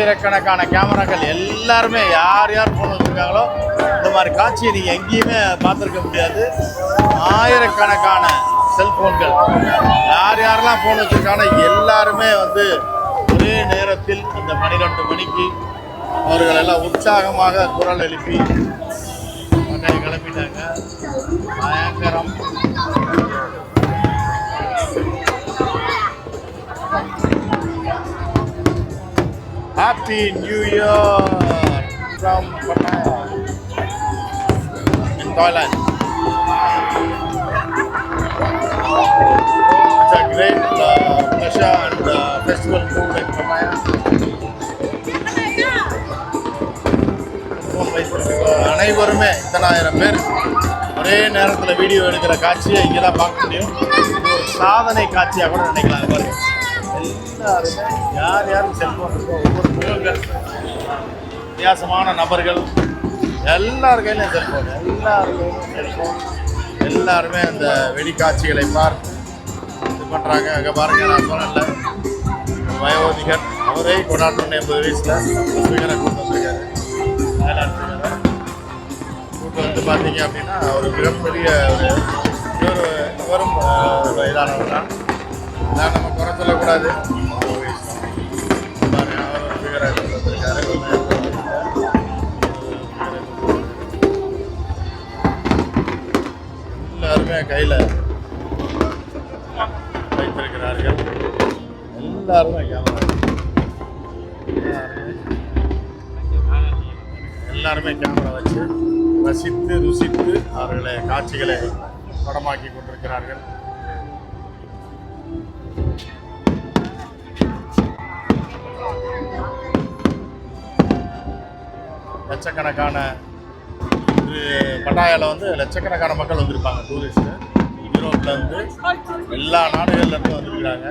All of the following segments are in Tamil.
ஆயிரக்கணக்கான கேமராக்கள் எல்லாருமே யார் யார் ஃபோன் வச்சுருக்காங்களோ இந்த மாதிரி காட்சியை நீங்கள் எங்கேயுமே பார்த்துருக்க முடியாது. ஆயிரக்கணக்கான செல்ஃபோன்கள் யார் யாரெல்லாம் ஃபோன் வச்சுருக்காங்களோ எல்லாருமே வந்து ஒரே நேரத்தில் அந்த பன்னிரெண்டு மணிக்கு அவர்கள் எல்லாம் உற்சாகமாக குரல் எழுப்பி கிளம்பிட்டாங்க. பயங்கரம். Happy New Year from Pattaya in Thailand. It's a great uh, pleasure and uh, festival food in Pattaya. அனைவருமே இத்தனாயிரம் பேர் ஒரே நேரத்தில் வீடியோ எடுக்கிற காட்சியை இங்கே தான் பார்க்க முடியும் சாதனை காட்சியாக கூட நினைக்கலாம் பாருங்கள் எல்லாருமே யார் யாரும் செல்ஃபோன் இருக்கோ ஒவ்வொரு முகங்கள் வித்தியாசமான நபர்கள் எல்லார் கையிலையும் செல்ஃபோன் எல்லார் கையிலும் செல்ஃபோன் எல்லாருமே அந்த வெடிக்காட்சிகளை பார்த்து இது பண்ணுறாங்க அங்கே பாருங்கள் நான் சொன்னேன்ல வயோதிகர் அவரே கொண்டாடணும்னு எண்பது வயசில் ஸ்பீக்கரை கொண்டு வந்திருக்காரு. கூட்டு வந்து பார்த்தீங்க அப்படின்னா ஒரு மிகப்பெரிய ஒரு இவர் இவரும் இதானவர் தான். இதான் நம்ம குறை சொல்லக்கூடாது. எல்லாருமே கையில் வைத்திருக்கிறார்கள். எல்லாருமே கேமரா எல்லாருமே கேமரா வச்சு ரசித்து ருசித்து அவர்களை காட்சிகளை படமாக்கி கொண்டிருக்கிறார்கள். லட்சக்கணக்கான இது பட்டாயாவில் வந்து லட்சக்கணக்கான மக்கள் வந்திருப்பாங்க டூரிஸ்ட்டு யூரோப்லேருந்து எல்லா நாடுகள்லேருந்து வந்திருக்கிறாங்க.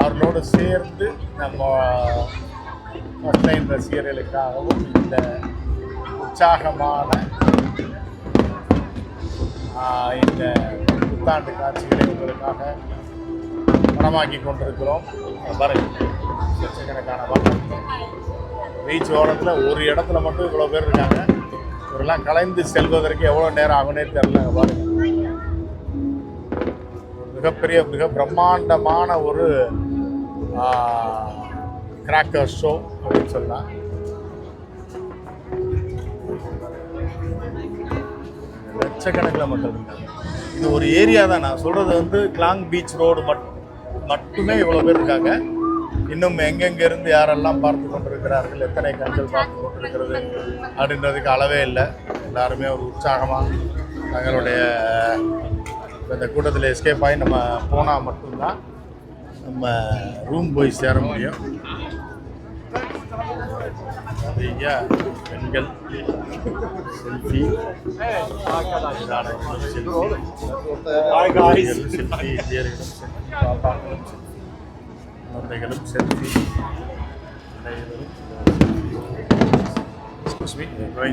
அவர்களோடு சேர்ந்து நம்ம ஃபஸ்ட்லைன் ரசிகர்களுக்காகவும் இந்த உற்சாகமான இந்த புத்தாண்டு காட்சிகளை உங்களுக்காக படமாக்கி கொண்டிருக்கிறோம். பாருங்க. லட்சக்கணக்கான மக்கள். பீச் ஓரத்தில் ஒரு இடத்துல மட்டும் இவ்வளோ பேர் இருக்காங்க. இவரெல்லாம் கலைந்து செல்வதற்கு எவ்வளோ நேரம் ஆகுனே தெரில பாருங்க. மிகப்பெரிய மிக பிரம்மாண்டமான ஒரு கிராக்கர் ஷோ அப்படின்னு சொல்லலாம். லட்சக்கணக்கில் மக்கள் இருக்காங்க. இது ஒரு ஏரியா தான். நான் சொல்கிறது வந்து கிளாங் பீச் ரோடு மட் மட்டுமே இவ்வளோ பேர் இருக்காங்க. இன்னும் எங்கெங்க இருந்து யாரெல்லாம் பார்த்து கொண்டிருக்கிறார்கள் எத்தனை கண்கள் பார்த்து கொண்டிருக்கிறது அப்படின்றதுக்கு அளவே இல்லை எல்லாருமே ஒரு உற்சாகமாக தங்களுடைய இந்த கூட்டத்தில் எஸ்கேப் ஆகி நம்ம போனால் மட்டும்தான் நம்ம ரூம் போய் சேர முடியும் நிறைய பெண்கள் செல்ஃபி செல்ஃபி இந்தியர்களும் செல்ஃபி பாப்பாக்களும் செல்ஃபி குழந்தைகளும் selfie excuse me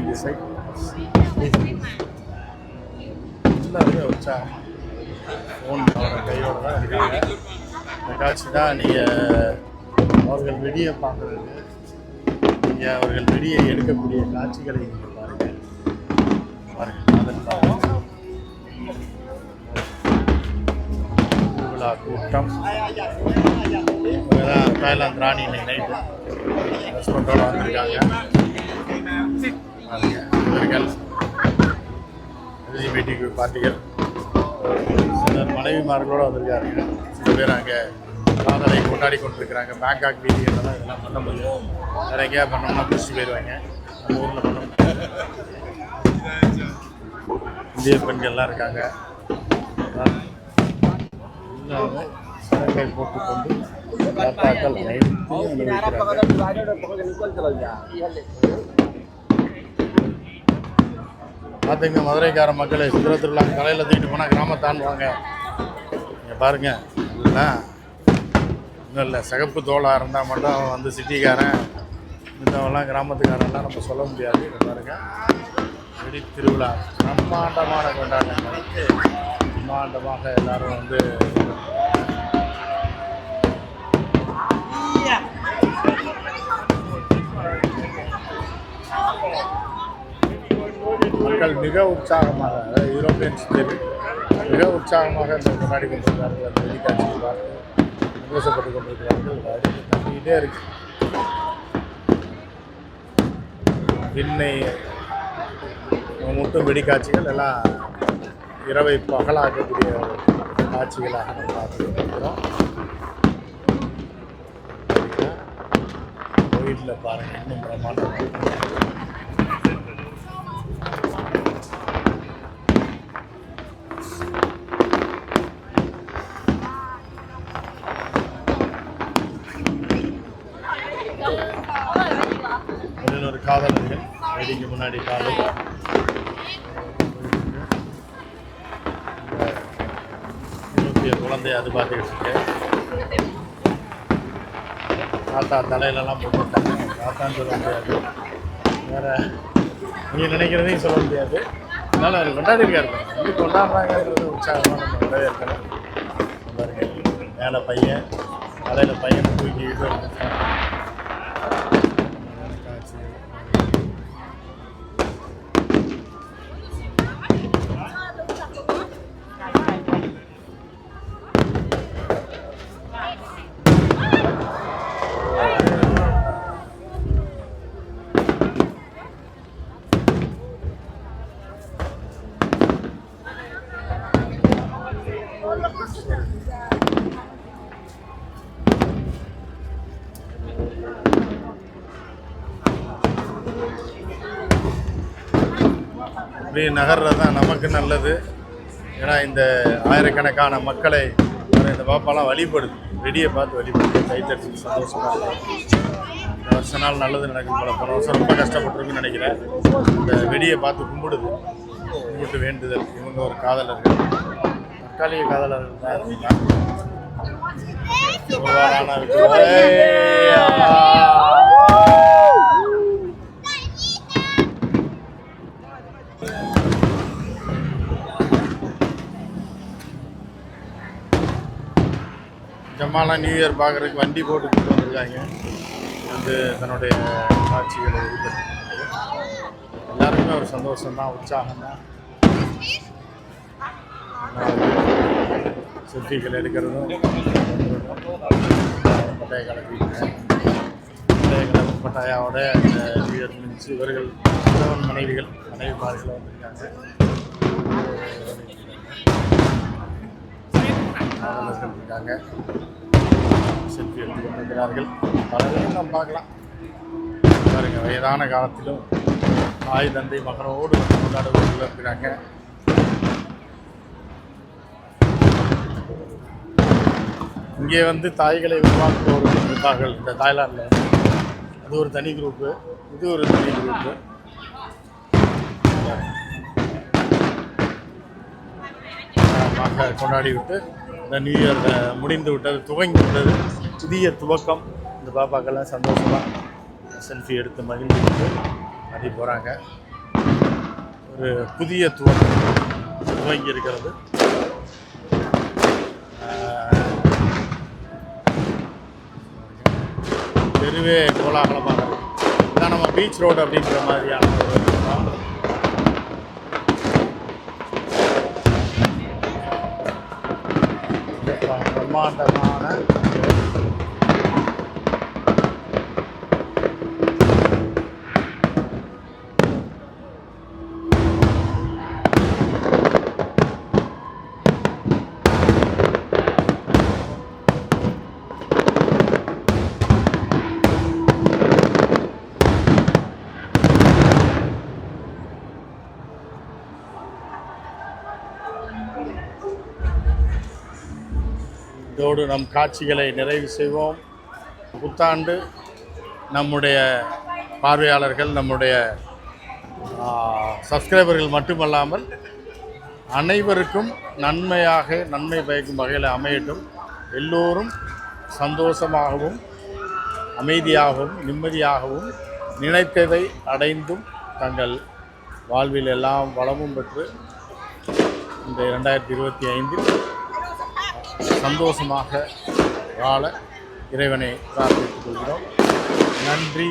the side எல்லாருமே வச்சா ஃபோன் அவரோட கையோட தான் இருக்காங்க. இந்த காட்சி தான் நீங்கள் அவர்கள் வெடியை பார்க்குறது நீங்கள் அவர்கள் வெடியை எடுக்கக்கூடிய காட்சிகளை நீங்கள் பாருங்கள் பாருங்கள் அதன் பாருங்கள் கூட்டம் தாய்லாந்து ராணி இன்னைக்கு நைட்டு ஹஸ்பண்டோட வந்திருக்காங்க. பாருங்க, இவர்கள். எல்ஜிபிடிக்கு பார்ட்டிகள் சிலர் மனைவிமார்களோடு வந்திருக்காருங்க. சில பேர் அங்கே காதலை கொண்டாடி கொண்டிருக்கிறாங்க. பேங்காக் பீதியில் தான் இதெல்லாம் பண்ண முடியும். வேற எங்கேயா பண்ணோம்னா பிடிச்சி போயிடுவாங்க. நம்ம ஊரில் பண்ண முடியும். இந்திய பெண்கள்லாம் இருக்காங்க. எல்லாமே சரக்கை போட்டுக்கொண்டு தாத்தாக்கள் அனைத்தையும் அனுபவிக்கிறாங்க பார்த்துங்க மதுரைக்கார மக்களை சுந்தர திருவிழா கலையில் தூக்கிட்டு போனால் கிராமத்தான் வாங்க நீங்கள் பாருங்கள் இல்லைன்னா இன்னும் இல்லை சிகப்பு தோளாக இருந்தால் மட்டும் வந்து சிட்டிக்காரன். மித்தவெல்லாம் கிராமத்துக்காரெல்லாம் நம்ம சொல்ல முடியாது. இங்க பாருங்க வெடி திருவிழா. பிரம்மாண்டமான கொண்டாட்டங்கள் பிரம்மாண்டமாக எல்லோரும் வந்து மக்கள் மிக உற்சாகமாக அதாவது யூரோப்பியன்ஸ் தேவை மிக உற்சாகமாக இந்த கொண்டாடி கொண்டிருக்கிறார்கள். அந்த வெளிக்காட்சியை பார்த்து சந்தோஷப்பட்டு கொண்டிருக்கிறார்கள். அடுத்து தங்கிட்டே இருக்கு. விண்ணை முட்டும் வெடிக்காட்சிகள் எல்லாம் இரவை பகலாக்கக்கூடிய காட்சிகளாக நம்ம பார்த்துருக்கிறோம் வீட்டில் கோயிலில் பாருங்கள் இன்னும் பிரமாண்டமாக காதல் குழந்தைய குழந்தை அது பார்த்துக்கிட்டு இருக்கேன் தாத்தா தலையிலலாம் போட்டுட்டாங்க. தாத்தான்னு சொல்ல முடியாது. வேற நீங்கள் நினைக்கிறதையும் சொல்ல முடியாது. அதனால் அது கொண்டாடி இருக்காரு கொண்டாடுறாங்கன்றது உற்சாகமாக நம்ம வரவேற்கணும் பாருங்க. மேலே பையன் தலையில் பையன் தூக்கிக்கிட்டு இருக்காங்க இப்படி நகர்றது தான் நமக்கு நல்லது. ஏன்னா இந்த ஆயிரக்கணக்கான மக்களை இந்த பாப்பாலாம் வழிபடுது. வெடியை பார்த்து வழிபடுது. கைத்தடிச்சு சந்தோஷமா இருக்கு இந்த வருஷ நாள் நல்லது நடக்கும் போல. போன வருஷம் ரொம்ப கஷ்டப்பட்டிருக்குன்னு நினைக்கிறேன். இந்த வெடியை பார்த்து கும்பிடுது. கும்பிட்டு வேண்டுதல். இவங்க ஒரு காதலர்கள். தற்காலிக காதலர்கள் தான் இருந்தாங்க. ஜம்மாலாம் நியூ இயர் பார்க்குறதுக்கு வண்டி போட்டு கொண்டு வந்திருக்காங்க. வந்து தன்னுடைய காட்சிகளை வெளிப்படுத்தி எல்லாருக்குமே ஒரு சந்தோஷம் தான் செல்ஃபிகள் எடுக்கிறதும் பட்டாய கலப்பிட்டு பட்டாய கலப்பு பட்டாயாவோட இந்த நியூ இயர் முடிஞ்சு இவர்கள் மனைவிகள் மனைவிமார்கள் வந்திருக்காங்க. மாணவர்கள் இருக்காங்க. செல்ஃபி எடுத்துக் கொண்டிருக்கிறார்கள். பலரையும் நாம் பார்க்கலாம். பாருங்க வயதான காலத்திலும் தாய் தந்தை மகனோடு வந்து கொண்டாடுவதில் இருக்கிறாங்க இங்கே வந்து தாய்களை உருவாக்குபவர்கள் இருப்பார்கள். இந்த தாய்லாந்தில் அது ஒரு தனி குரூப்பு இது ஒரு தனி குரூப்பு கொண்டாடி விட்டு இந்த நியூ இயர் முடிந்து விட்டது துவங்கி விட்டது. புதிய துவக்கம். இந்த பாப்பாக்கெல்லாம் சந்தோஷமாக செல்ஃபி எடுத்து மகிழ்ந்து விட்டு போகிறாங்க ஒரு புதிய துவக்கம் துவங்கி இருக்கிறது. தெருவே கோலாகலமாக இருக்குது இதான் நம்ம பீச் ரோடு அப்படிங்கிற மாதிரியான ஒரு பிரம்மாண்டமான இதோடு நம் காட்சிகளை நிறைவு செய்வோம். புத்தாண்டு நம்முடைய பார்வையாளர்கள் நம்முடைய சப்ஸ்கிரைபர்கள் மட்டுமல்லாமல் அனைவருக்கும் நன்மையாக நன்மை பயக்கும் வகையில் அமையட்டும். எல்லோரும் சந்தோஷமாகவும் அமைதியாகவும் நிம்மதியாகவும் நினைத்ததை அடைந்தும் தங்கள் வாழ்வில் எல்லாம் வளமும் பெற்று இந்த இரண்டாயிரத்தி இருபத்தி ஐந்தில் சந்தோஷமாக வாழ இறைவனை பிரார்த்தித்துக் கொள்கிறோம். நன்றி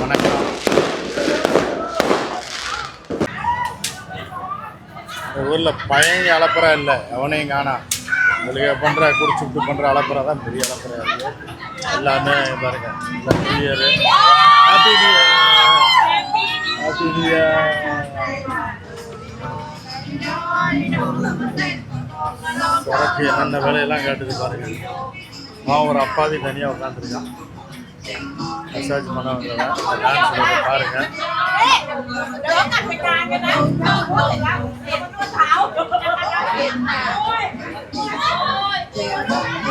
வணக்கம். இந்த ஊரில் பையன் அலப்பறா இல்லை அவனையும் காணா. உங்களுக்கு பண்ணுற குடிச்சு விட்டு பண்ணுற அலப்பறா தான் பெரிய அலப்பறா. இருக்குது எல்லாமே பாருங்க இந்த new year happy new happy new உனக்கு என்னென்ன வேலையெல்லாம் கேட்டது பாருங்கள் அவன் ஒரு அப்பாவி தனியாக உட்காந்துருக்கான் மசாஜ் பண்ண வந்தவன் டான்ஸ் பாருங்க Đó cạnh